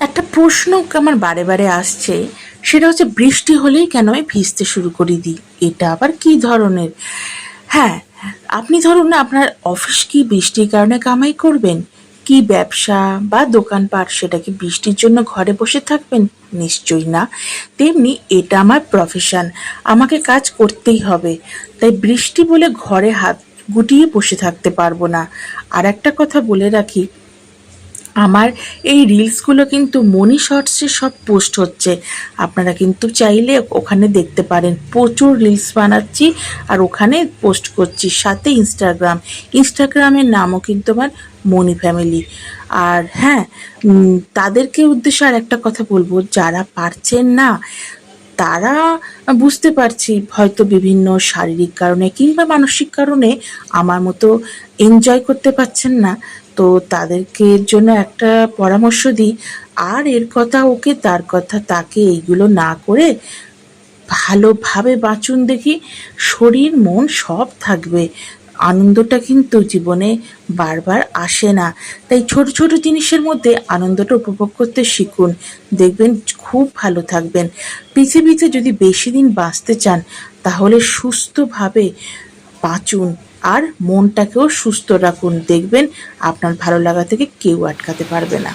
একটা প্রশ্ন আমার বারে বারে আসছে, সেটা হচ্ছে বৃষ্টি হলেই কেন আমি ভিজতে শুরু করে দিই? এটা আবার কি ধরনের? হ্যাঁ আপনি ধরুন আপনার অফিস কি বৃষ্টির কারণে কামাই করবেন? কি ব্যবসা বা দোকানপাট সেটা কি বৃষ্টির জন্য ঘরে বসে থাকবেন? নিশ্চয়ই না। তেমনি এটা আমার প্রফেশন আমাকে কাজ করতেই হবে। তাই বৃষ্টি বলে ঘরে হাত গুটিয়ে বসে থাকতে পারব না। আর একটা কথা বলে রাখি আমার এই রিলসগুলো কিন্তু মনি শর্টসে সব পোস্ট হচ্ছে। আপনারা কিন্তু চাইলে ওখানে দেখতে পারেন। প্রচুর রিলস বানাচ্ছি আর ওখানে পোস্ট করছি। সাথে ইনস্টাগ্রাম ইনস্টাগ্রামের নামও কিন্তু আমার মনি ফ্যামিলি। আর হ্যাঁ তাদেরকে উদ্দেশ্যে আর একটা কথা বলব। যারা পারছেন না, তারা বুঝতে পারছি হয়তো বিভিন্ন শারীরিক কারণে কিংবা মানসিক কারণে আমার মতো এনজয় করতে পারছেন না। তো তাদেরকে জন্য একটা পরামর্শ দিই। আর এর কথা ওকে, তার কথা তাকে এইগুলো না করে ভালোভাবে বাঁচুন দেখি। শরীর, মন সব থাকবে। আনন্দটা কিন্তু জীবনে বারবার আসে না। তাই ছোট ছোট জিনিসের মধ্যে আনন্দটা উপভোগ করতে শিখুন। দেখবেন খুব ভালো থাকবেন। পৃথিবীতে যদি বেশি দিন বাঁচতে চান, তাহলে সুস্থভাবে বাঁচুন। আর মনটাকেও সুস্থ রাখুন। দেখবেন আপনার ভালো লাগা থেকে কেউ আটকাতে পারবে না।